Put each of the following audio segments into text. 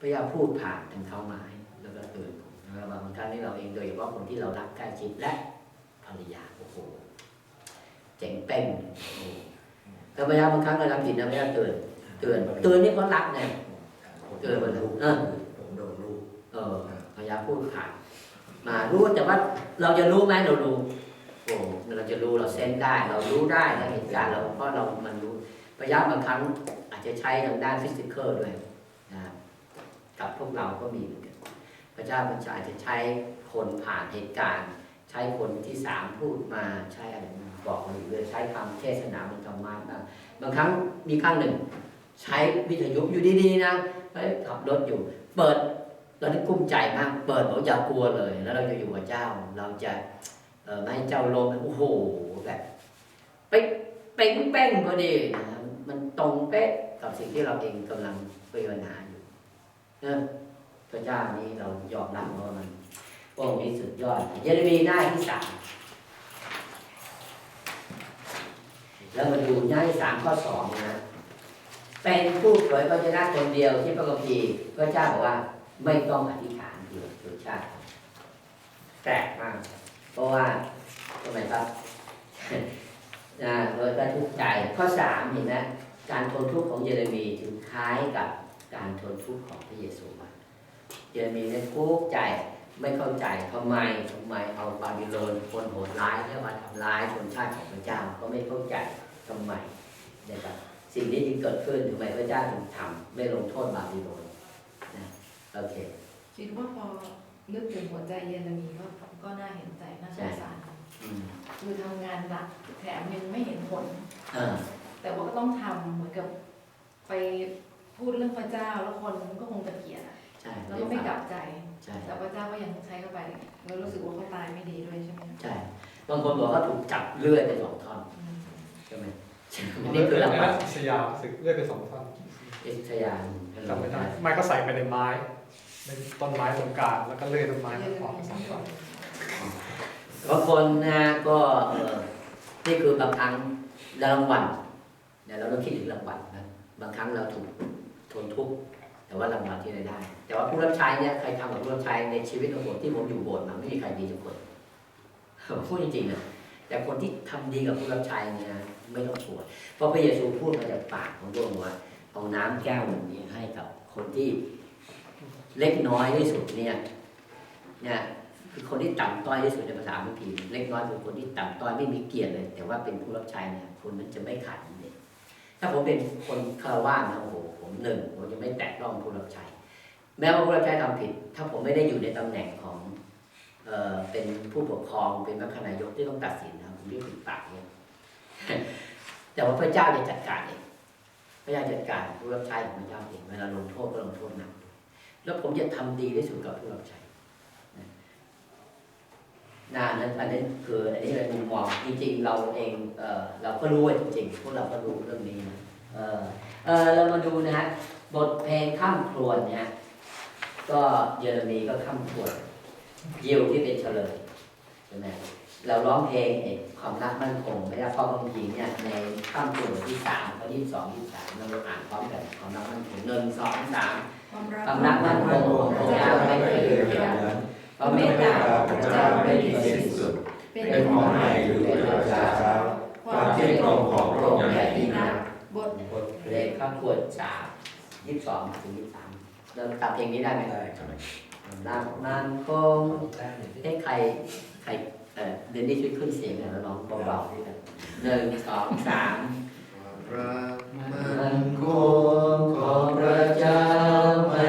พยายามพูดผ่านถึงเขามาให้แล้วก็เตือนผมนะครับบางครั้งที่เราเองโดยเฉพาะคนที่เรารักใกล้ชิดและภรรยาโอ้โหเจ๋งเป้งโอ้โหแล้วพยายามบางครั้งเราทำผิดนะพยายามเตือนเตือนเตือนนี่เขารักไงเกิดวันลูกเออผมโดนลูกเออพยายามพูดผ่านมารู้แต่ว่าเราจะรู้ไหมเรารู้โอ้เราจะรู้เราเซนได้ เรารู้ได้ในเหตุการณ์เราเพราะเรามันรู้พยายามบางครั้งอาจจะใช้ทางด้านฟิสิกอลด้วยนะครับ กับพวกเราก็มีเหมือนกันพระเจ้าบัญชาอาจจะใช้คนผ่านเหตุการณ์ ใช้คนที่สามพูดมาใช้อะไรบอกมาอยู่เลยใช้คำเทศนาบนธรรมะบ้างบางครั้งมีครั้งหนึ่ง ใช้วิทยุอยู่ดีๆนะขับรถอยู่ เปิดเราได้กุ้มใจมาก เปิดบอกอย่ากลัวเลย แล้วเราจะอยู่กับเจ้า เราจะไม่ให้เจ้าลมโอ้โหแบบเป๊ะเป้งเป้งพอดีนะมันตรงเป๊ะกับสิ่งที่เราเองกำลังเปรารนาอยู่ นะพระเจ้านี้เรายอมรับว่ามันพระองค์นี้สุดยอด เยเรมีหน้าที่สามแล้วมาดูหน้าที่สามข้อสองนะเป็นผู้เผยพระชนะคนเดียวที่พระคัมภีพระเจ้าบอกว่าไม่ต้องอธิษฐานเผื่อเผื่ชาติแปลกมาก เพราะว่าทำไมครับนะโดยกาทุกข์ใจข้อสามเห็นไหมการทนทุกข์ของเยเรมีถึงคล้ายกับ การทนทุกข์ของพระเยซูมากเยเรมีเนี่ยทุกข์ใจไม่เข้าใจทำไมทำไมเอาบาบิโลนคนโหดร้ายแล้วมาทำร้ายชนชาติของพระเจ้าก็ไม่เข้าใจทำไมนะครับสิ่งนี้จึงเกิดขึ้นทำไมพระเจ้าถึงทำไม่ลงโทษบาบิโลนนะโอเคคิดว่าพอนึกถึงหัวใจเยเรมีก็ก็น่าเห็นใจน่าสงสารอืมคือทำงานหนักแถมยังไม่เห็นผลเออแต่ว่าก็ต้องทำเหมือนกับไป พูดเรื่องพระเจ้าแล้วคนก็คงจะเกลียดอะใช่แล้วก็ไม่กลับใจ ใช่แต่พระเจ้าก็ยังใช้เข้าไปแล้วรู้สึกว่าเขาตายไม่ดีด้วยใช่ไหมใช่บางคนบอกว่าถูกจับเลื่อยไปสองท่อนอืมใช่ไหมนี่คือรางวัลสยามสึกเลื่อยไปสองท่อนอิสยานจำไม่ได้ไม่ก็ใส่ไปในไม้ในต้นไม้ตรงกลางแล้วก็เลื่อยต้นไม้เยอเรอกมีสองท่อนบางคนนะก็เออนี่คือบางครั้งรางวัลเนี่ยเราต้องคิดถึงรางวัลนะบางครั้งเราถูก ทนทุกข์แต่ว่ารางวัลที่ได้ได้ แต่ว่าผู้รับใช้เนี่ยใครทำกับผู้รับใช้ในชีวิตของผมที่ผมอยู่โบสถ์มาไม่มีใครดีทุกคนพูดจริงๆนะแต่คนที่ทำดีกับผู้รับใช้เนี่ยไม่ต้องกลัวเพราะพระเยซูพูดมาจากปากของพระองค์ว่าเอาน้ำแก้วหนึ่งนี้ให้กับคนที่เล็กน้อยที่สุดเนี่ยเนี่ยคือคนที่ต่ำต้อยที่สุดในภาษาคัมภีร์เล็กน้อยคือคนที่ต่ำต้อยไม่มีเกียรติเลย แต่ว่าเป็นผู้รับใช้เนี่ยคนนั้นจะไม่ขาด ถ้าผมเป็นคนคารวะนะโอ้โหผมหนึ่งผมจะไม่แตะต้องผู้รับใช้แม้ว่าผู้รับใช้ทำผิด ถ้าผมไม่ได้อยู่ในตำแหน่งของเอ่อเป็นผู้ปกครองเป็นมัคคณายกที่ต้องตัดสินนะผมเรียกผิดปากเนี่ยแต่ว่าพระเจ้าจะจัดการเองพระเจ้าจัดการผู้รับใช้ของพระเจ้าเองเวลาลงโทษก็ลงโทษหนักแล้วผมจะทำดีที่สุดกับผู้รับใช้ นะนั้นอันนี้นคืออันนี้เป็นมุมมองจริงๆ เราเองเออเราก็รู้จริงๆพวกเราก็รู้เรื่องนี้นะเออเออเรามาดูนะฮะบทเพลงข้ามครวญเนี่ยฮะก็เยเรมีก็ข้ามครวญยิวที่เป็นเฉลยใช่ไหมเราร้องเพลงเอกความรักมั่นคงไม่ได้เพราะบางทีเนี่ยในข้ามตัวที่สามข้อที่สองที่สามเราอ่านพร้อมกันความรักมั่นคงหนึ่งสองสามความรักมั่นคงของพระเจ้าไม่เคยเลือน พระเมตตาของเจ้าไม่มีสิ้นสุด เป็นของใหม่อยู่ตลอดเช้าความเที่ยงตรงของพระองค์ใหญ่ยิ่งนักบทบทเพลงข้ามขวดสามยี่สิบสองถึงยี่สิบสามเราตามเพลงนี้ได้ไหมได้ครับความรักมั่นคงให้ใครใครเออเดนนี่ช่วยขึ้นเสียงหน่อยแล้วร้องเบาๆด้วยกันหนึ่งสองสามรักมันคงของพระเจ้าไม่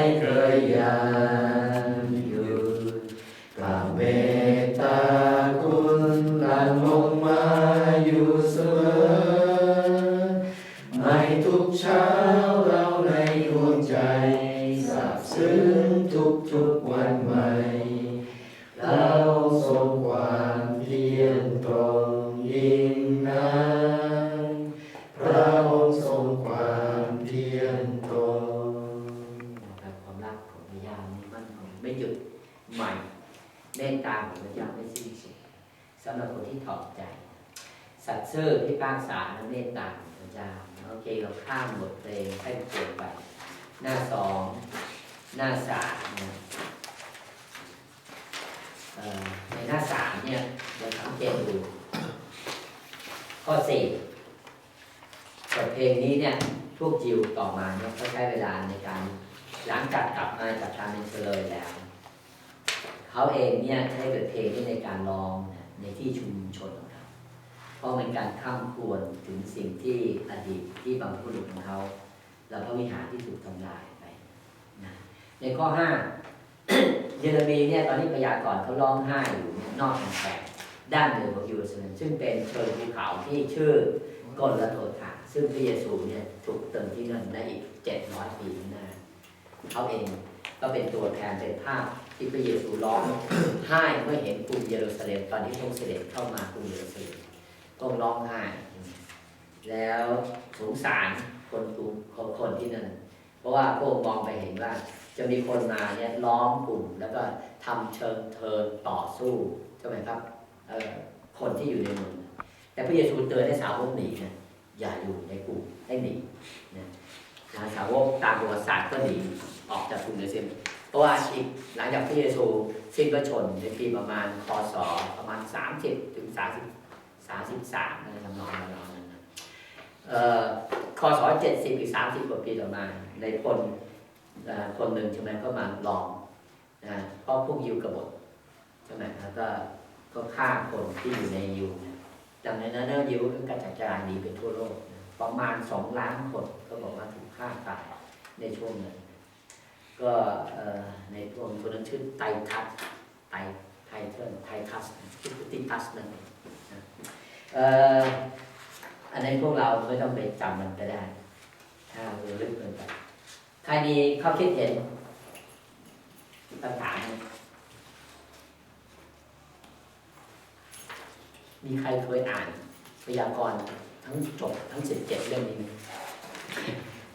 ซื่อที่พากษาและเมตตาของพระเจ้าโอเคเราข้ามบทเพลงให้เปลี่ยนไป หน้าสองหน้าสามนะในหน้าสามเนี่ยเราสังเกตดูข้อสี่บทเพลงนี้เนี่ยพวกจิวต่อมาเนี่ยเขาใช้เวลาในการหลังจากกลับมาจากการเป็นเฉลยแล้ว เขาเองเนี่ยใช้บทเพลงนี้ในการร้องในที่ชุมชนของ เพราะเป็นการข้ามควรถึงสิ่งที่อดีตที่บางผู้หลุดของเขา และพระวิหารที่ถูกทำลายไปนะในข้อ5เยเรมีเนี่ยตอนนี้พยากรณ์เขาร้องไห้อยู่เนี่ยนอกกำแพงด้านเหนือของเยรูซาเล็มซึ่งเป็นเชิงภูเขาที่ชื่อกลละโทธาซึ่งพระเยซูเนี่ยถูกเติมที่นั่นได้อีก700ปีข้างหน้าเขาเองก็เป็นตัวแทนเป็นภาพที่พระเยซูร้องไห้เมื่อเห็นกรุงเยรูซาเล็มตอนที่พระองค์เสด็จเข้ามากรุงเยรูซาเล็ม พระองร้องไห้แล้วสงสารคนกลุ่มคนที่นั่นเพราะว่าพวกมองไปเห็นว่า จะมีคนมาเนี่ยล้อมกลุ่ม แล้วก็ทำเชิงเทินต่อสู้ใช่ไหมครับเอ่อคนที่อยู่ในเมืองแต่พระเยซูเตือนให้สาวกหนีนะอย่าอยู่ในกลุ่มให้หนีนะนะสาวกตามประวัติศาสตร์ก็หนีออกจากกลุ่มเดซิมเพราะว่าอีกหลังจากพระเยซูสิ้นพระชนในปีประมาณคศประมาณ 30ถึง30 33อะไรทำนองนั้นนะเอ่อคศเจ็ดสิบอีกสามสิบกว่าปีต่อมา ในพลคนหนึ่งใช่ไหมก็มาลองนะเพราะพวกยิวกบฏใช่ไหมแล้วก็ก็ฆ่าคนที่อยู่ในยิวนะดังนั้นนะยิวก็กระจัดกระจายหนีไปทั่วโลกนะประมาณสองล้านคนก็บอกว่าถูกฆ่าตายในช่วงนั้นก็ในพวกคนนั้นชื่อไตทัสไตไทเทิลไททัสชื่อติทัสนั่นเอง เอ่ออันนั้นพวกเราไม่ต้องไปจำมันก็ได้ ถ้าเราลึกเกินไปใครมีข้อคิดเห็นคำถามไหมมีใครเคยอ่านพยากรณ์ทั้งจบทั้งสิบเจ็ดเรื่องนี้ไหม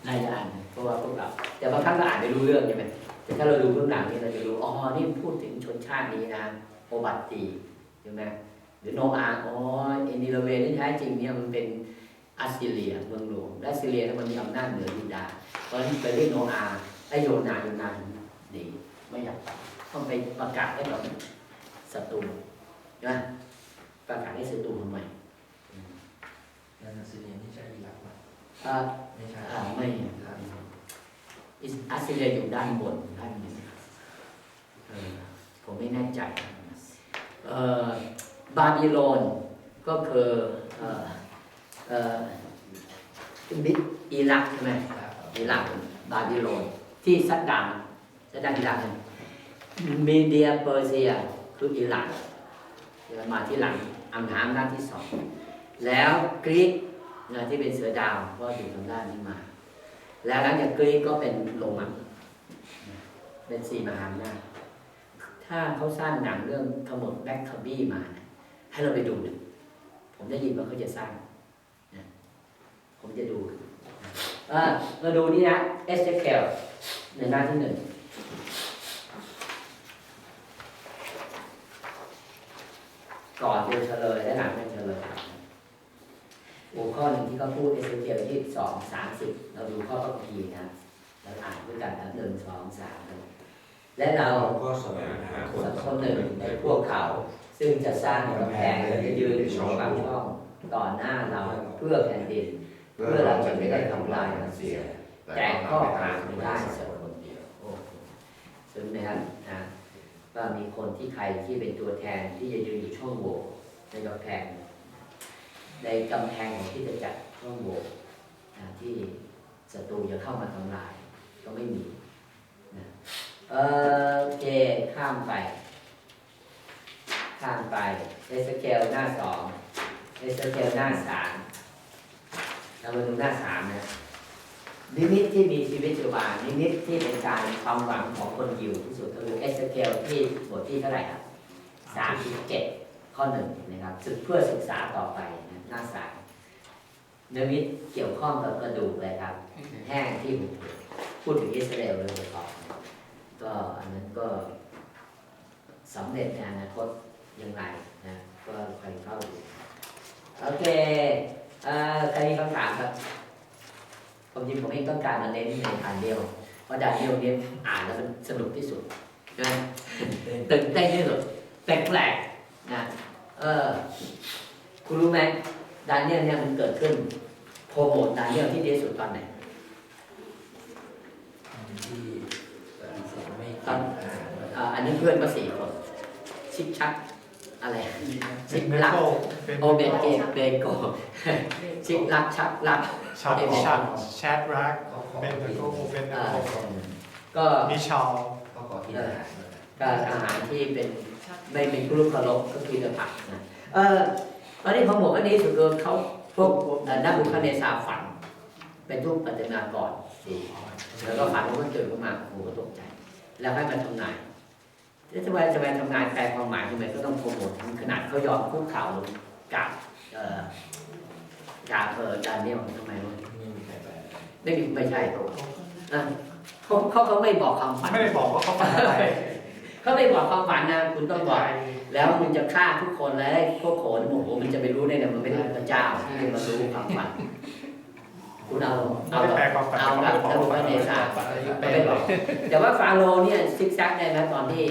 น่าจะอ่านเพราะว่าพวกเรา แต่บางครั้งเราอ่านไม่รู้เรื่องใช่ไหมแต่ถ้าเราดูเบื้องหลังนี่เราจะรู้อ๋อนี่พูดถึงชนชาตินี้นะโอบัตตีใช่ไหม หรือโนอาห์อ๋อเอนิโลเวที่แท้จริงเนี่ยมันเป็นอัสซีเรียเมืองหลวงและอัสซีเรียเนี่ยมันมีอำนาจเหนือยูดาห์เพราะฉะนั้นไปเรียกโนอาห์ไอโยนาโยนาดีไม่อยากไปต้องไปประกาศให้กับศัตรูใช่ไหมประกาศให้ศัตรูทำไมแล้วนักซีเรียนที่ใช้อิหร่านไหมอ่าไม่ใช่อ่าไม่อิสอัสซีเรียอยู่ด้านบนด้านบนเออผมไม่แน่ใจเอ่อ บาบิโลนก็คือเอ่อเอ่อบิดอิรักใช่ไหมอิรักบาบิโลนที่ซัดดามซัดดามอิรักเนี่ยมีเดียเปอร์เซียคืออิรักเดี๋ยวมาที่หลังอำนาจอำนาจที่สอง แล้วกรีกนะที่เป็นเสือดาวก็อยู่ทางด้านนี้มา แล้วหลังจากกรีกก็เป็นโรมันนะเป็นสี่มหาอำนาจถ้าเขาสร้างหนังเรื่องขมวดแบ็คคาบี้มานะ ให้เราไปดูนะผมได้ยินว่าเขาจะสร้างนะผมจะดูนะเอ่อมาดูนี่นะเอสเจเคลในหน้าที่หนึ่งก่อนเป็นเฉลยและหลังเป็นเฉลยหัวข้อหนึ่งที่เขาพูดเอสเ l ที่สองสามสิบเราดูข้อพระคัมภีร์นะเราอ่านด้วยกันนะหนึ่งสองสามและเราเราก็แสวงหาคนสักคนหนึ่งในพวกเขา ซึ่งจะสร้างกำแพงและจะยืนอยู่บางช่องต่อหน้าเราเพื่อแผ่นดิน เพื่อเราจะไม่ได้ทำลายมันเสีย แต่ก็หาไม่ได้สักคนเดียวโอ้โหซึ่งนะครับนะว่ามีคนที่ใครที่เป็นตัวแทนที่จะยืนอยู่ช่องโหว่ในกำแพงในกำแพงที่จะจัดช่องโหว่ที่ศัตรูจะเข้ามาทำลาย ก็ไม่มีนะเออโอเคข้ามไป ข้ามไปเอสเกลหน้าสองเอสเกลหน้าสามเรามาดูหน้าสามนะนิมิตที่มีชีวิตชีวานิมิตที่เป็นการความหวังของคนยิวที่สุดก็คือเอสเกลที่บทที่เท่าไหร่ครับสามสิบเจ็ดข้อหนึ่งนะครับศึกเพื่อศึกษาต่อไปนะหน้าสามนิมิตเกี่ยวข้องกับกระดูกเลยครับ แห้งที่หุบพูดถึงอิสราเอลเลยเฉพาะก็อันนั้นก็สำเร็จในอนาคต ย่างไรนะก็ใครเข้าดูโอเคเอ่อใครมีคำถามครับผมจริงผมเองต้องการมาเน้นในอันเดียวเพราะดานิเอลเนี่ยอ่านแล้วมันสนุกที่สุดนะตื่นเต้นที่สุดแปลกๆนะเออคุณรู้ไหมดานิเอลเนี่ยมันเกิดขึ้นโปรโมทดานิเอลที่ดีที่สุดตอนไหนที่ปฏิเสธไม่ตอนกินอาหารอ่าอันนี้เพื่อนมาสี่คนชิกชัก อะไรชิกลักเป็นโอเบเกเบโกชิกลักชักลักชัดชัดแชทรักเขาขอเป็นกินโกเป็นอ่าโกก็มีชาวเขาขอกินอาหารการอาหารที่เป็นไม่เป็นกรุ๊ปเคารพก็คือจะผักนะเออตอนนี้พอหมวกอันนี้สุดคือเขาพวกเอ่อนักบุคคลในสาฝัน เป็นทุกปฏิมากรสี่แล้วก็ฝันว่ามันเกิดขึ้นมาโอ้โหตกใจ แล้วให้มาทำนาย แล้วทำไมทำไมทำนายแปลความหมายทำไมก็ต้องโปรโมทขนาดเขายอมคุกเข่ากับเอ่อกาเออดานเนียลทำไมวะไม่มีใครแปลไม่มีไม่ใช่อะเขาเขาเขาไม่บอกความฝันไม่ได้บอกว่าเขาฝันอะไรเขาไม่บอกความฝันนะคุณต้องบอกแล้วมึงจะฆ่าทุกคนแล้วไอ้พวกโขนโอ้โหมันจะไปรู้ได้ไงมันไม่ได้เป็นพระเจ้าที่จะมารู้ความฝัน คุณเอาเอาแปลความฝันเอาแบบไม่ระบบุอกพระเนศาฝันอะไม่ได้บอกแต่ว่าฟาโรห์เนี่ยซิกแซกได้ไหมตอนที่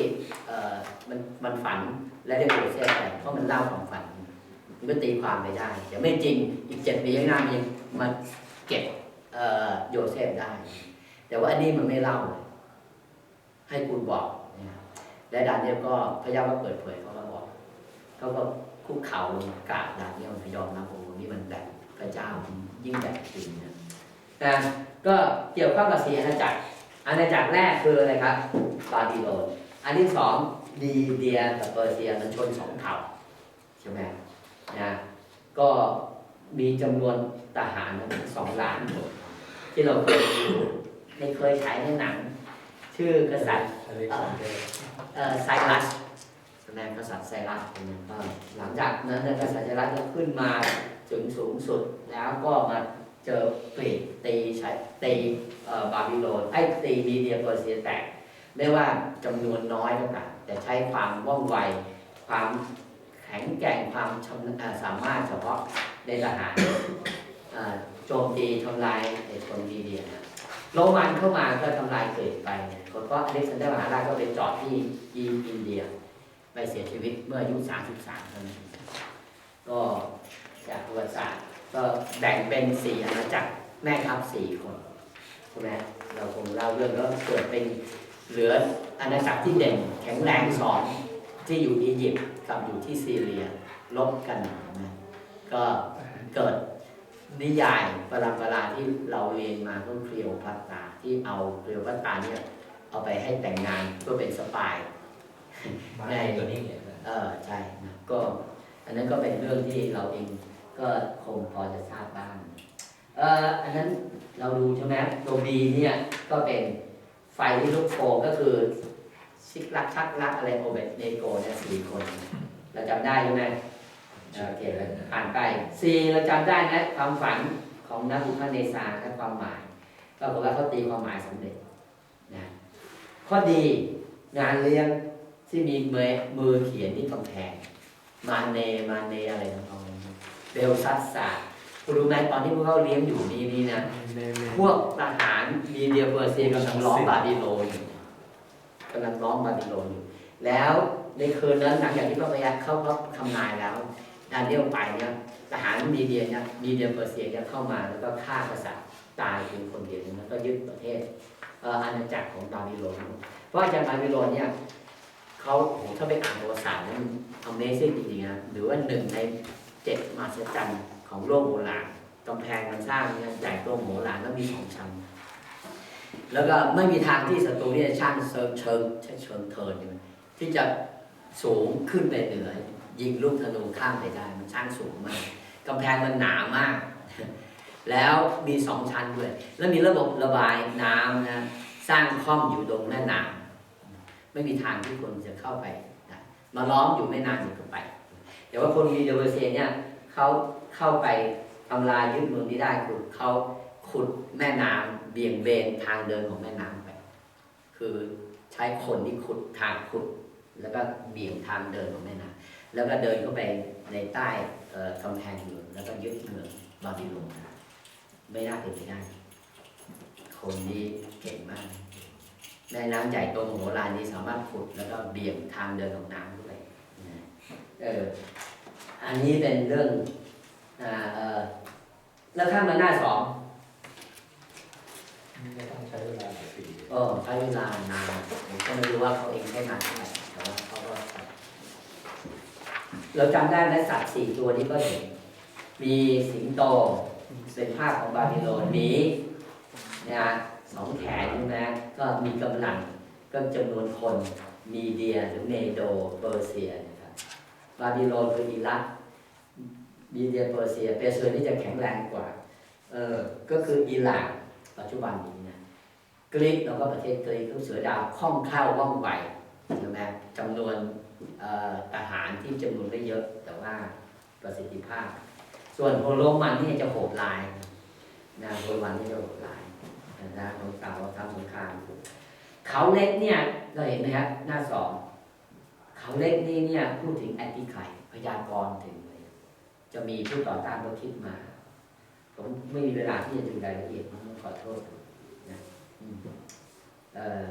เออมันมันฝันและได้โปรเซสไปเพราะมันเล่าความฝันมันก็ตีความไปได้แต่ไม่จริงอีกเจ็ดปีข้างหน้ามันยังมาเก็บโยเซฟได้ แต่ว่าอันนี้มันไม่เล่าเลยให้คุณบอกนะครับและดานเนียลก็พยายามมาเปิดเผยเขาก็บอกเขาก็คุกเข่ากราบดานเนียลพยอมรับโอ้โหนี่มันแบบพระเจ้ายิ่งแบบจริงนะ นะก็เกี่ยวข้องกับสีอาณาจักรอาณาจักรแรกคืออะไรครับบาบิโลนอันที่สองดีเดียกับเปอร์เซียมันชนสองเผ่าใช่ไหมนะก็มีจำนวนทหารถึงสองล้านคนที่เราเคยดูในเคยฉายในหนัง ชื่อกษัตริย์อเล็กซานเดอร์เอ่อไซรัสแสดงกษัตริย์ไซรัสเนี่ยก็หลังจากนั้นเนี่ยกษัตริย์ไซรัสก็ขึ้นมาถึงสูงสุดแล้วก็มา เจอกรีกตีใช้ตีบาบิโลนไอ้ตีมีเดียเปอร์เซียแตกไม่ว่าจำนวนน้อยก็ตามแต่ใช้ความว่องไว ความแข็งแกร่งความชำนาสามารถเฉพาะในทหารโจมตีทำลายในคนมีเดียโรมันเข้ามาก็ทำลายเกิดไปเนี่ยคนก็อเล็กซานเดอร์มหาราชก็ไปจอดที่ยีอินเดียไปเสียชีวิตเมื่ออายุ 33เท่านั้นก็จากประวัติศาสตร์ ก็แบ่งเป็นสี่อาณาจักรแม่ทัพสี่คนใช่ไหมเราคงเล่าเรื่องแล้วเกิดเป็นเหลืออาณาจักรที่เด่นแข็งแรงสองที่อยู่อียิปต์กับอยู่ที่ซีเรียลบกันนะก็เกิดนิยายปรำปราที่เราเรียนมาก็เคลียวพัตตราที่เอาเคลียวพัตตราเนี่ยเอาไปให้แต่งงานเพื่อเป็นสปายมาในตัวนี้เนี่ยนะเออใช่นะก็อันนั้นก็เป็นเรื่องที่เราเอง ก็คงพอจะทราบบ้างเอออันนั้นเราดูใช่ไหมตัวบีเนี่ยก็เป็นไฟที่ลุกโฟก็คือชิกลักชักลักอะไรโอเบตเนโกเนี่ยสี่คน เราจำได้ใช่ไหมโอเคแล้วผ่านไปสี่เราจำได้นะความฝันของนักบุคคลเนสาและความหมายปรากฏว่าเขาตีความหมายสำเร็จนะข้อดีงานเลี้ยงที่มีมือมือเขียนที่กำแพงมาเนมาเนอะไรของเขา เบลซัสซาคุณรู้ไหมตอนที่พวกเขาเลี้ยงอยู่นี่นี่นะพวกทหารมีเดียเปอร์เซียกำลังล้อมบาบิโลนอยู่กำลังล้อมบาบิโลนอยู่แล้วในคืนนั้นหลังจากที่พระพยาเข้าเขาทำนายแล้วดานเดียลไปเนี่ยทหารมีเดียเนี่ยมีเดียเปอร์เซียเนี่ยเข้ามาแล้วก็ฆ่ากษัตริย์ตายเป็นคนเดียวแล้วก็ยึดประเทศเอ่ออาณาจักรของบาบิโลนเพราะอาจารย์บาบิโลนเนี่ยเขาโอ้โหถ้าไปอ่านประวัติศาสตร์นั้น Amazing จริงๆนะหรือว่าหนึ่งใน เจ็ดมหัศจรรย์ของโลกโบราณกำแพงมันสร้างเนี่ยใหญ่โตโมโหลานแล้วมีสองชั้นแล้วก็ไม่มีทางที่ศัตรูเนี่ยช่างเชิงเชิงเชิงเทินที่จะสูงขึ้นไปเหนือ ยิงลูกธนูข้ามไปได้ มันช่างสูงมากกำแพงมันหนามาก แล้วมีสองชั้นด้วย แล้วมีระบบระบายน้ำนะสร้างคล่อมอยู่ตรงแม่น้ำไม่มีทางที่คนจะเข้าไป มาล้อมอยู่ไม่นานมันก็ไป แต่ว่าคนมีเดเวอร์เซียเนี่ยเขาเข้าไปทำลายยึดเมืองที่ได้คือเขาขุดแม่น้ำเบี่ยงเบนทางเดินของแม่น้ำไป คือใช้คนที่ขุดทางขุด แล้วก็เบี่ยงทางเดินของแม่น้ำแล้วก็เดินเข้าไปในใต้กำแพงเมืองแล้วก็ยึดเมืองบาบิโลนไม่น่าเป็นไปได้ คนนี้เก่งมากแม่น้ำใหญ่โตมโหฬารนี้สามารถขุดแล้วก็เบี่ยงทางเดินของน้ำด้วย เอออันนี้เป็นเรื่องอ่าเออแล้วข้ามมาหน้าสองไม่ต้องใช้เวลาหลายปีเออใช้เวลานานผมก็ไม่รู้ว่าเขาเองใช้นานเท่าไหร่แต่ว่าเขาก็เราจำได้ไหมสัตว์สี่ตัวนี้ก็เห็น มีสิงโตเป็นภาพของบาบิโลนหมีนะฮะสองแขนใช่ไหมก็มีกำลังก็จำนวนคนมีเดียหรือเมโดเปอร์เซียนะครั บาบิโลนคืออิรักมีเดียเปอร์เซียเปอร์เซียนี่จะแข็งแรงกว่าเออก็คืออิหร่านปัจจุบันนี้นะกรีกแล้วก็ประเทศกรีกก็เสือดาวคล่องแคล่วว่องไวใช่ไหมจำนวนทหารที่จำนวนไม่เยอะ แต่ว่าประสิทธิภาพ ส่วนโรมันนี่จะโหดร้ายนะโรมันนี่จะโหดร้ายนะของเก่าทำสงครามเขาเล็กเนี่ยเราเห็นไหมครับหน้าสอง เขาเล็กนี่เนี่ยพูดถึงแอนติไข่พยากรณ์ถึงเลยจะมีผู้ต่อต้านก็คิดมา ผมไม่มีเวลาที่จะดูรายละเอียดผมต้องขอโทษอืมเอ่อ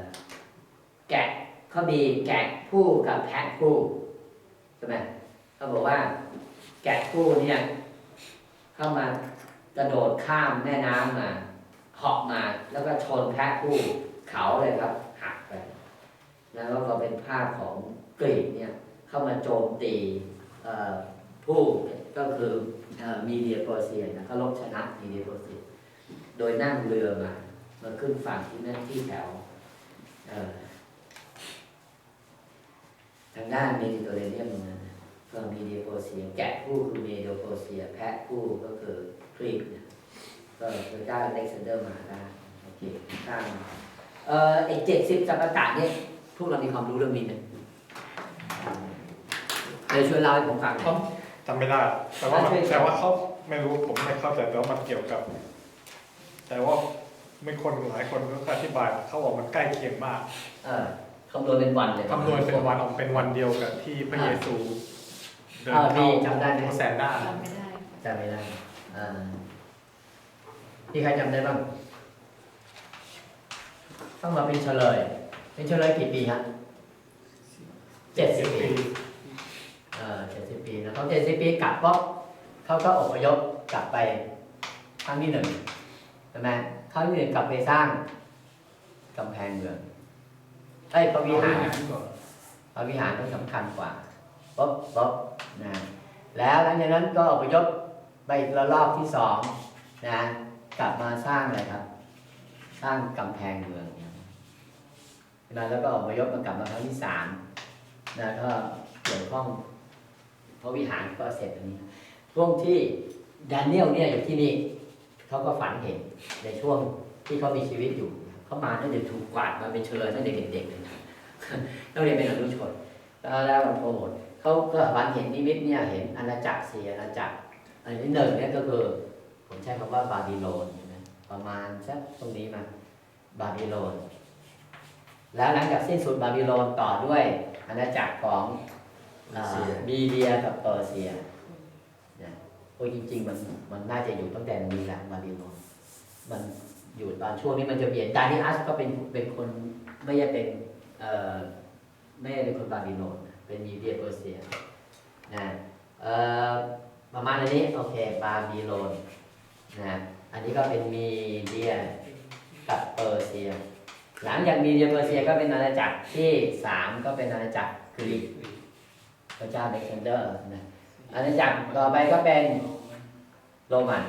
แกะเขามีแกะผู้กับแพะผู้ใช่ไหมเขาบอกว่า แกะผู้เนี่ยเข้ามากระโดดข้ามแม่น้ำมาเหาะมาแล้วก็ชนแพะผู้เขาเลยครับ หักไป แล้วก็เป็นภาพของ กรีกเนี่ยเข้ามาโจมตีผู้ก็คือมีเดียโปรเซียนะเขาลบชนะมีเดียโปรเซียโดยนั่งเรือมามาขึ้นฝั่งที่นั่นที่แถวทางด้านเมดิเตอร์เรเนียนนั้นก็มีเดียโปเซียแกะผู้คือเมดิโปเซีย แพะผู้ก็คือกรีกก็คือได้เล็กซานเดอร์มาได้โอเคข้างเอ่อไอเจ็ดสิบสัปดาห์เนี่ยพวกเรามีความรู้เรื่องนี้ไหม เดี๋ยวช่วยเล่าให้ผมฟังหน่อย จำไม่ได้ แต่ว่ามันใช่ใช่ แต่ว่าเขาไม่รู้ผมไม่เข้าใจแต่ว่ามันเกี่ยวกับ แต่ว่าไม่คนหลายคนก็อธิบายเขาบอกมันใกล้เคียงมากเออคำนวณเป็นวันเลย คำนวณเป็นวันออกเป็นวันเดียวกับที่พระเยซูเดินอ่าเข้ามีจำได้ไหมโฮแซนด้าจำไม่ได้จำไม่ได้อ่าที่ใครจำได้บ้าง ต้องมาเป็นเฉลย เป็นเฉลยกี่ปีฮะเจ็ดสิบปี เจ็ดสิบปีแล้วเขาเจ็ดสิบปีกลับปุ๊บเขาก็อพยพกลับไปครั้งที่หนึ่งใช่ไหมครั้งที่หนึ่งกลับไปสร้างกำแพงเมืองไอ้พระวิหารพระวิหารต้องสำคัญกว่าปุ๊บปุ๊บนะแล้วหลังจากนั้นก็อพยพไปอีกระลอกที่สองนะกลับมาสร้างอะไรครับ สร้างกำแพงเมืองนะแล้วก็อพยพมากลับมาครั้งที่สามนะก็เกี่ยวข้อง ระวิหารก็เสร็จอันนี้ช่วงที่ดานิเอลเนี่ยอยู่ที่นี่เขาก็ฝันเห็นในช่วงที่เขามีชีวิตอยู่เขามาตั้งแต่ถูกกวาดมาเป็นเชลยตั้งแต่เด็กๆเลยนะต้องเรียนเป็นอนุชนแล้วแล้วโปรโมทเขาก็ฝันเห็นนิมิตเนี่ยเห็นอาณาจักรเสี่อาณาจักรอันที่หนึ่งเนี่ยก็คือผมใช้คำว่าบาบิโลนใช่ไหมประมาณสักตรงนี้มาบาบิโลนแล้วหลังจากสิ้นสุดบาบิโลนต่อด้วยอาณาจักรของ เอ่อมีเดียกับเปอร์เซียนะโอ้ยจริง ๆ มันมันน่าจะอยู่ตั้งแต่นี้แหละบาบิโลนมันอยู่ตอนช่วงนี้มันจะเปลี่ยนดานิอัสก็เป็นเป็นคนไม่ใช่เป็นเอ่อไม่ได้เป็นคนบาบิโลนเป็นมีเดียเปอร์เซียนะเอ่อประมาณอันนี้โอเคบาบิโลนนะอันนี้ก็เป็นมีเดียกับเปอร์เซีย หลังจากมีเดียเปอร์เซียก็เป็นอาณาจักรที่สามก็เป็นอาณาจักรกรีก พระเจ้าเล็กซานเดอร์นะอาณาจักรต่อไปก็เป็นโรมัน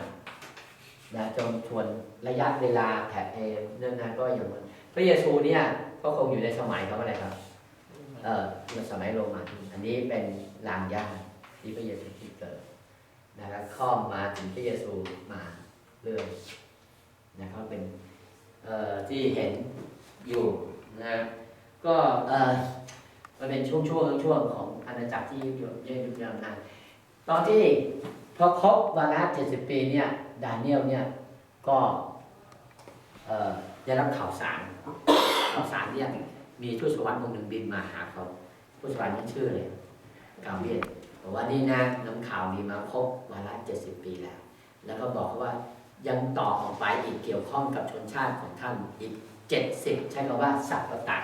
นะจนทวนระยะเวลาแถบเอเรื่องนั้นก็อย่างมันพระเยซูเนี่ยก็คงอยู่ในสมัยเขาอะไรครับ เออในสมัยโรมันอันนี้เป็นลานย่าที่พระเยซูที่เกิดนะครับข้อมมาถึงพระเยซูมาเรื่อยนะครับเป็นเอ่อที่เห็นอยู่นะก็เออ มันเป็นช่วงช่วงๆช่วงของอาณาจักรที่อยู่ยอะยาวนานตอนที่พอครบวาระเจ็ดสิบปีเนี่ยดาเนียลเนี่ยก็เอ่อได้รับข่าวสารข่าวสารเนี่ยมีทูตสวรรค์องค์หนึ่งบินมาหาเขาทูตสวรรค์นี่ชื่อเลยกาเบียนบอกว่านี่นะน้ำข่าวมีมาครบวาระเจ็ดสิบปีแล้ว แล้วก็บอกเขาว่ายังต่อออกไปอีกเกี่ยวข้องกับชนชาติของท่านอีกเจ็ดสิบใช้คำว่าสัพตะ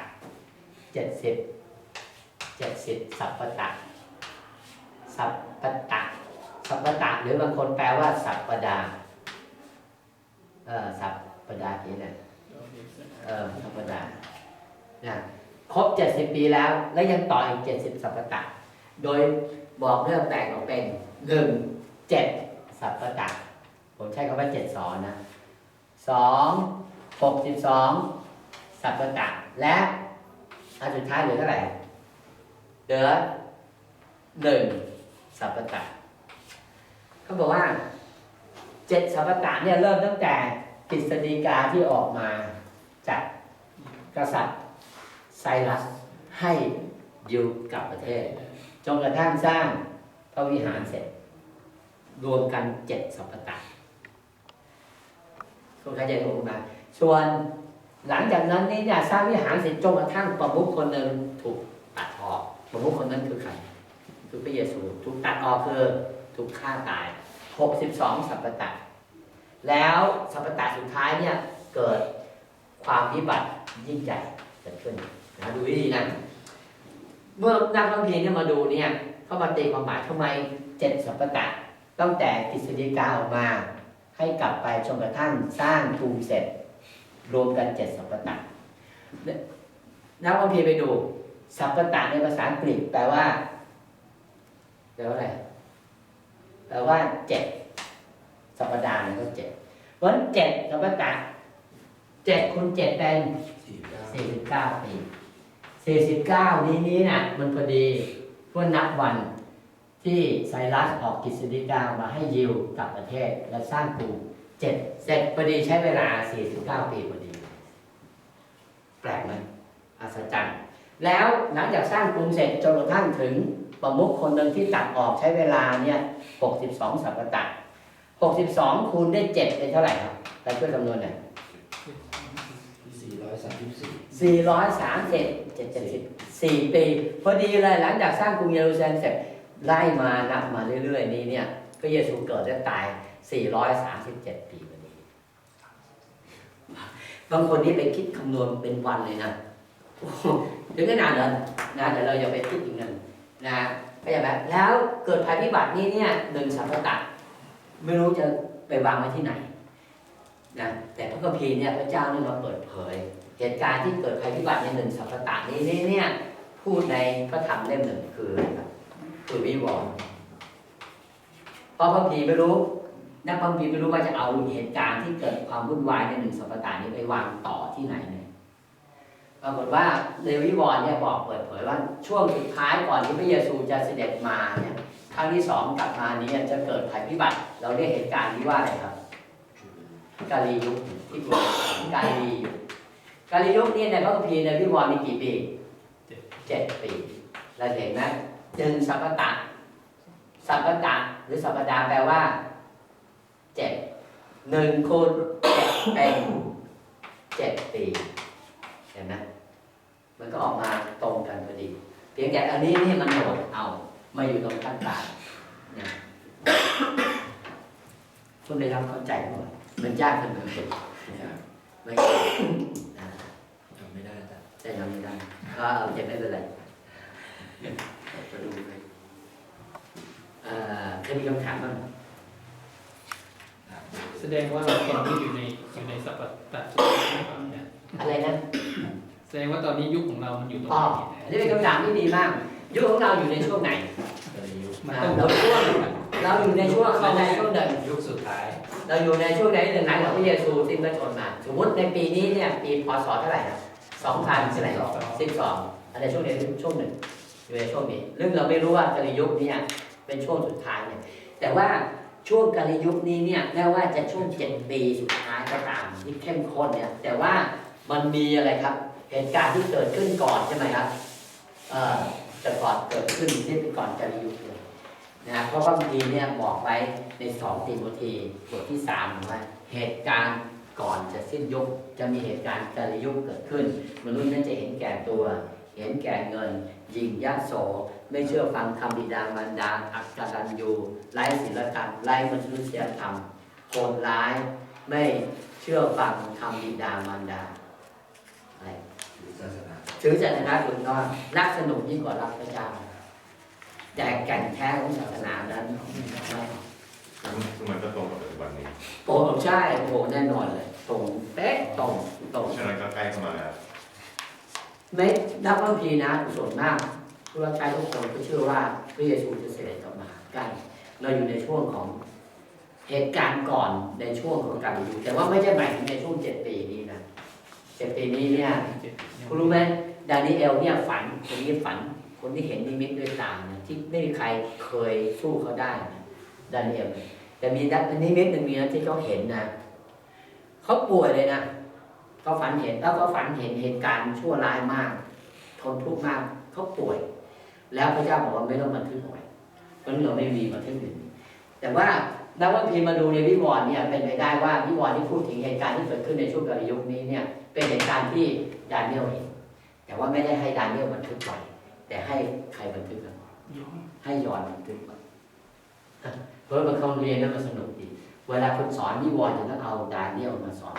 เจ็ดสิบ จ็ดสิบสัพพตะสัพพตะสัพพตะหรือบางคนแปลว่า สัพปดาเออสัพปดาทีเนี่ยเออสัพปดานะครบเจ็ดสิบปีแล้ว แล้วยังต่ออีกเจ็ดสิบสัพพตะโดยบอกเรื่องแบ่งออกเป็นหนึ่งเจ็ดสัพพตะผมใช้คำว่าเจ็ดสอนนะสองหกสิบสองสัพพตะและอันสุดท้ายเหลือเท่าไหร่ เหลือหนึ่งสัพพตะเขาบอกว่าเจ็ดสัพพตะเนี่ยเริ่มตั้งแต่กฤษฎีกาที่ออกมาจากกษัตริย์ไซรัสให้ยิวกลับประเทศ จนกระทั่งสร้างพระวิหารเสร็จ รวมกันเจ็ดสัพพตะคุณเข้าใจผมไหมส่วนหลังจากนั้นนี่เนี่ยสร้างวิหารเสร็จจนกระทั่งประมุขคนหนึ่ง ออกประมุขคนนั้นคือใครคือพระเยซูถูกตัดออกคือถูกฆ่าตาย62สัพพตะแล้วสัพพตะสุดท้ายเนี่ยเกิดความวิบัติยิ่งใหญ่เกิดขึ้นนะดูดีนะเมื่อนักคัมภีร์เนี่ยมาดูเนี่ยเขามาตีความหมายทำไมเจ็ดสัพพตะตั้งแต่กฤษฎีกาออกมา ให้กลับไปจนกระทั่งสร้างภูมิเสร็จ รวมกันเจ็ดสัพพตะนักคัมภีไปดู สัพพตะในภาษาอังกฤษแปลว่าแปลว่าอะไรแปลว่าเจ็ดสัปดาห์เนี่ยก็เจ็ดเพราะเจ็ดสัพพตะเจ็ดคูณเจ็ดเป็นสี่เก้าสี่สิบเก้าปีสี่สิบเก้านี้นี้น่ะ มันพอดีเพื่อนับวันที่ไซรัสออกกฤษฎีกามาให้ยิวกลับประเทศและสร้างกรุงเจ็ดเสร็จพอดีใช้เวลาสี่สิบเก้าปีพอดี แปลกไหมอัศจรรย์ แล้วหลังจากสร้างกรุงเสร็จจนกระทั่งถึงประมุขคนหนึ่งที่ตัดออกใช้เวลาเนี่ยหกสิบสองสัปดาห์หกสิบสองคูณได้เจ็ดเป็นเท่าไหร่ครับไปช่วยคำนวณหน่อยสี่ร้อยสามสิบสี่สี่ร้อยสามเจ็ดเจ็ดเจ็ดสิบสี่ปี พอดีเลยหลังจากสร้างกรุงเยรูซาเล็มเสร็จไล่มานับมาเรื่อยๆ นี้เนี่ยพระเยซูเกิดและตาย 437 ปีพอดีบางคนนี่ไปคิดคำนวณเป็นวันเลยนะโอ้โห ถึงขนาดนั้นนะเดี๋ยวเราอย่าไปคิดอย่างนั้นนะเข้าใจไหมแล้วเกิดภัยพิบัตินี้เนี่ยหนึ่งสัปดาห์ไม่รู้จะไปวางไว้ที่ไหนนะแต่พระคัมภีร์เนี่ยพระเจ้าเนี่ยมาเปิดเผย เหตุการณ์ที่เกิดภัยพิบัติในหนึ่งสัปดาห์นี้เนี่ยพูดในพระธรรมเล่มหนึ่งคือคือวิวรณ์เพราะพระคัมภีร์ไม่รู้นักพระคัมภีร์ไม่รู้ว่าจะเอาเหตุการณ์ที่เกิดความวุ่นวายในหนึ่งสัปดาห์นี้ไปวางต่อที่ไหนเนี่ย ปรากฏว่าในวิวรณ์เนี่ยบอกเปิดเผยว่าช่วงสุดท้ายก่อนที่พระเยซูจะเสด็จมาเนี่ยครั้งที่สองกลับมานี้จะเกิดภัยพิบัติ เราเรียกเหตุการณ์นี้ว่าอะไรครับกาลียุคที่พูดกาลียุคกาลียุคนี้ในพระคัมภีร์ในวิวรณ์มีกี่ปีเจ็ดปี เราเห็นไหมหนึ่งสัปดาห์สัปดาห์หรือสัปดาห์แปลว่าเจ็ดหนึ่งคูณเจ็ดเป็นเจ็ดปี เห็นไหม มันก็ออกมาตรงกันพอดี เพียงแต่อันนี้นี่มันโหดเอามาอยู่ตรงขั้นกลางเนี่ยคุณได้รับเข้าใจหมดมันยากขึ้นมาเป็นไม่อ่าจำไม่ได้แต่แต่ยังไม่ได้ก็เอาเจ็บไม่เป็นไรไปดูไปเอ่อเคยมีคำถามบ้างถามแสดงว่าตอนนี้อยู่ในอยู่ในสัปดาห์เนี่ยอะไรนะ แสดงว่าตอนนี้ยุคของเรามันอยู่ตรงอ๋อไหนอันนี้เป็นคำถามที่ดีมาก ยุคของเราอยู่ในช่วงไหนกาลียุคมันอ่าต้องเราช่วงเราอยู่ในช่วงในช่วงหนึ่งยุคสุดท้าย เราอยู่ในช่วงไหนหนึ่งไหนของพระเยซูสิ้นพระชนม์มาสมมติในปีนี้เนี่ยปีพศเท่าไหร่นะสองพันเท่าไหร่สิบสองอันในช่วงนี้ช่วงหนึ่งอยู่ในช่วงนี้เรื่องเราไม่รู้ว่ากาลยุคเนี้เป็นช่วงสุดท้ายเนี่ยแต่ว่าช่วงกาลยุคนี้เนี่ยแม้ว่าจะช่วงเจ็ดปีสุดท้ายก็ตามที่เข้มข้นเนี่ยแต่ว่ามันมีอะไรครับ เหตุการณ์ที่เกิดขึ้นก่อนใช่ไหมครับเอ่อแต่ก่อนเกิดขึ้นที่เป็นก่อนกาลยุคเลยนะเพราะว่าบางทีเนี่ยบอกไว้ในสองติโมธีบทที่สามว่าเหตุการณ์ก่อนจะสิ้นยุคจะมีเหตุการณ์กาลยุคเกิดขึ้นมนุษย์นั้นจะเห็นแก่ตัว เห็นแก่เงิน ยิงยะโส ไม่เชื่อฟังคำบิดามารดาอักตันยูไร้ศีลธรรมไร้มนุษยธรรมโหดร้ายไม่เชื่อฟังคำบิดามารดาา ถือศาสนาถูกต้องรักสนุกยิ่งกว่ารักพระเจ้าแต่แก่นแท้ของศาสนานั้นไม่ซึ่งมันก็ตรงกับปัจจุบันนี้โอ้ใช่โอ้แน่นอนเลย ตรงเป๊ะตรงตรงฉะนั้นก็ใกล้เข้ามาแล้วไม่นักบางทีนะส่วนมากผู้รับใช้ทุกคนก็เชื่อว่าพระเยซูจะเสด็จกลับมาใกล้เราอยู่ในช่วงของเหตุการณ์ก่อนในช่วงของการอยู่แต่ว่าไม่ใช่หมายถึงในช่วงเจ็ดปีนี้นะเจ็ดปีนี้เนี่ยคุณรู้ไหม ดานิเอลเนี่ยฝันคนนี้ฝัน คนที่เห็นนิมิตด้วยตานะที่ไม่มีใครเคยสู้เขาได้นะดานิเอลเนี่ยแต่มีดันิมิตหนึ่งมีนะที่เขาเห็นนะเขาป่วยเลยนะเขาฝันเห็นแล้วเขาฝันเห็นเหตุการณ์ชั่วร้ายมาก ทนทุกข์มากเขาป่วย แล้วพระเจ้าบอกว่าไม่ต้องบันทึกเอาไว้เพราะเราไม่มีบันทึกอื่นแต่ว่านักว่าพีมาดูในวิวรณ์เนี่ยเป็นไปได้ว่าวิวรณ์ที่พูดถึงเหตุการณ์ที่เกิดขึ้นในช่วงกาลยุคนี้เนี่ยเป็นเหตุการณ์ที่ดานิเอลเห็น แต่ว่าไม่ได้ให้ดานิเอลบันทึกไว้แต่ให้ใครบันทึกอะให้ยอนบันทึกไว้เพราะบางคนเรียนแล้วมันสนุกดีเวลาคนสอนวิวรณ์จะต้องเอาดานิเอลมาสอน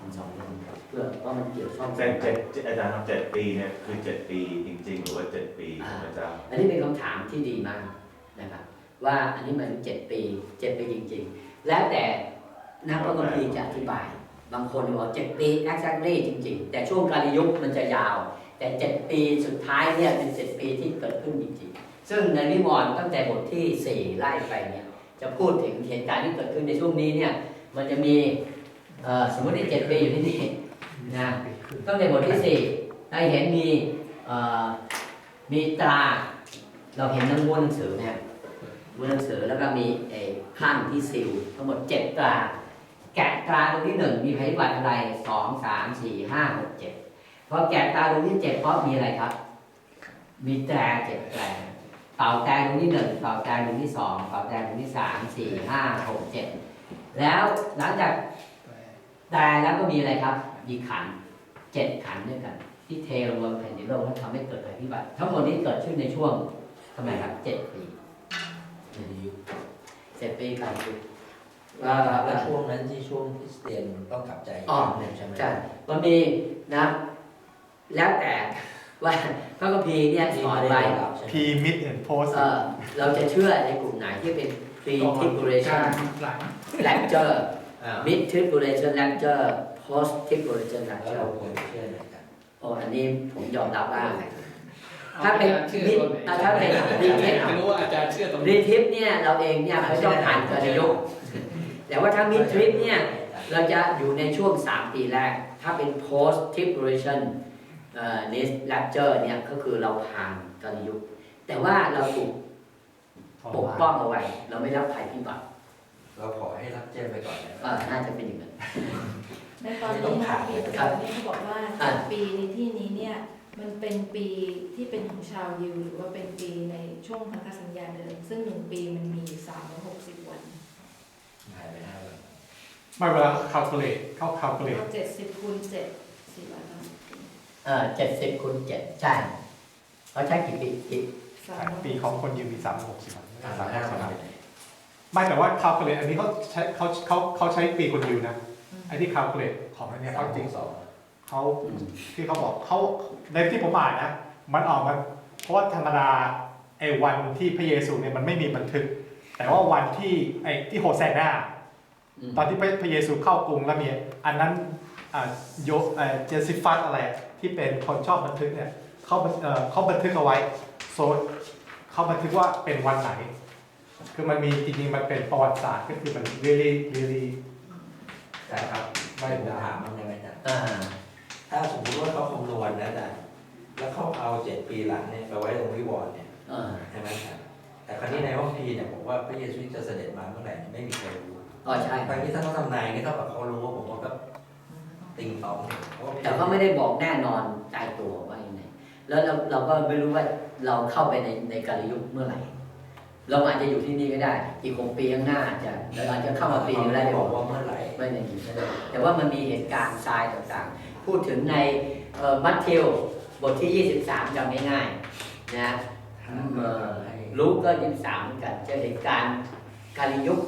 คนสอนเรื่องนี้เพื่อเพราะมันเกี่ยวข้องเจ็ดเจ็ดเจ็ดอาจารย์ครับเจ็ดปีเนี่ยคือเจ็ดปีจริง ๆ หรือว่าเจ็ดปีของพระเจ้าอันนี้เป็นคำถามที่ดีมากนะครับว่าอันนี้มันเจ็ดปีเจ็ดปีจริง ๆ แล้วแต่นักพระคัมภีร์จะอธิบาย บางคนบอกเจ็ดปี exactly จริง ๆ แต่ช่วงกาลยุคมันจะยาว แต่เจ็ดปีสุดท้ายเนี่ยเป็นเจ็ดปีที่เกิดขึ้นจริงๆ ซึ่งในวิวรณ์ตั้งแต่บทที่สี่ไล่ไปเนี่ยจะพูดถึงเหตุการณ์ที่เกิดขึ้นในช่วงนี้เนี่ยมันจะมีสมมติในเจ็ดปีอยู่ที่นี่นะตั้งแต่บทที่สี่ได้เห็นมีมีตรา เราเห็นทั้งม้วนหนังสือเนี่ยม้วนหนังสือแล้วก็มีไอ้ขั้นที่ซิลทั้งหมดเจ็ดตรา แกะตราตรงที่หนึ่งมีภัยพิบัติอะไรสองสามสี่ห้าหกเจ็ด พอแกะตราตรงที่เจ็ดเพราะมีอะไรครับ มีแตรเจ็ดแตรเป่าแตรตรงที่หนึ่งเป่าแตรตรงที่สองเป่าแตรตรงที่สามสี่ห้าหกเจ็ดแล้วหลังจากแตรแล้วก็มีอะไรครับ มีขันเจ็ดขันด้วยกัน ที่เทลงบนแผ่นดินโลกแล้วทำให้เกิดภัยพิบัติทั้งหมดนี้เกิดขึ้นในช่วงทำไมครับเจ็ดปีในยุคเจ็ดปีการยุคว่าแล้วช่วงนั้นที่ช่วงคริสเตียนต้องกลับใจอีกอ๋อครั้งหนึ่งใช่ไหมใช่มันมีนะ แล้วแต่ว่าพระคัมภีร์เนี่ยสอนไว้ พีมิดแอนโพสเออเราจะเชื่อในกลุ่มไหนที่เป็น pre tribulation หลัง lecture อ้าว mid tribulation lecture post tribulation แล้ว lecture เราควรเชื่อไหนกันโอ้อันนี้ผมยอมรับว่าเอาถ้าเป็นอจรย์เชื่อตัวไหนอะถ้าเป็นไม่รู้ว่าอาจารย์เชื่อตรงไหนรีทิปเนี่ยเราเองเนี่ยไม่ต้องผ่านกาลยุคแต่ว่าถ้า mid trip เนี่ยเราจะอยู่ในช่วง 3 ปีแรก ถ้าเป็น post tribulation เอ่อ this rapture เนี่ยก็คือเราผ่านกาลยุคแต่ว่าเราถูกปกป้องเอาไว้ เราไม่รับภัยพิบัติเราขอให้รับเจ้ไปก่อนนะเออน่าจะเป็นอย่างนั้นในตอนนี้นะปีตอนนี้เขาบอกว่าอะปีในที่นี้เนี่ย มันเป็นปีที่เป็นของชาวยิวหรือว่าเป็นปีในช่วงพันธสัญญาเดิมซึ่งหนึ่งปีมันมีสามร้อยหกสิบวันหายไปห้าวันไม่เวลาคาลคูลเลตเข้าคาลคูลเลตก็เจ็ดสิบคูณเจ็ดสี่ร้อยห้าสิบปี เออเจ็ดสิบคูณเจ็ดใช่เขาใช้กี่ปีกี่สามร้อยปีของคนยิวมีสามหกสิบวันสามสามห้าห้าวัวันนไม่แต่ว่าคาลคูลเลตอันนี้เขาใช้เขาเขาเขาใช้ปีคนยิวนะไอ้ที่คาลคูลเลตของอันเนี้ยสาเขามจริงสองเขาอืมที่เขาบอกเขาในที่ผมอ่านนะมันออกมาเพราะว่าธรรมดาไอ้วันที่พระเยซูเนี่ยมันไม่มีบันทึก แต่ว่าวันที่ไอ้ที่โฮแซนาอืมตอนที่พระพระเยซูเข้ากรุงแล้วมีอันนั้นอ่า โยเอ่อเจสิฟัสอะไรที่เป็นคนชอบบันทึกเนี่ยเขาบันเอ่อเขาบันทึกเอาไว้โซเขาบันทึกว่าเป็นวันไหน คือมันมีจริงๆมันเป็นประวัติศาสตร์ก็คือมัน really really นะครับไม่ไม่ผมได้ถามมันได้ไหมจ๊ะอ่าถ้าสมมติว่าเขาคำนวณนะจ๊ะแล้วเขาเอาเจ็ดปีหลังเนี่ยไปไว้ตรงวิวรณ์เนี่ยเออใช่ไหมครับแต่คราวนี้ในห้องพีเนี่ยบอกว่าพระเยซูจะเสด็จมาเมื่อไหร่เนี่ยไม่มีใครรู้อ๋อใช่บางทีถ้าเขาทำนายนี่เท่ากับเขารู้ว่าผมว่าก็ ติงตองเพราะว่าแต่ก็ไม่ได้บอกแน่นอนตายตัวว่ายังไงแล้วเราเราก็ไม่รู้ว่าเราเข้าไปในในกาลยุคเมื่อไหร่ เราอาจจะอยู่ที่นี่ก็ได้ อีกหกปีข้างหน้าอาจจะเราอาจจะเข้ามาปีนึงแล้วบเดี๋ยวอกว่าเมื่อไหร่ไม่ในนี้ก็ได้แต่ว่ามันมีเหตุการณ์ทรายต่างๆ พูดถึงในเอ่อมัทธิวบทที่ 23จำง่ายๆนะเอ่อลูกก็ 23เหมือนกันเจอเหตุการณ์กาลยุค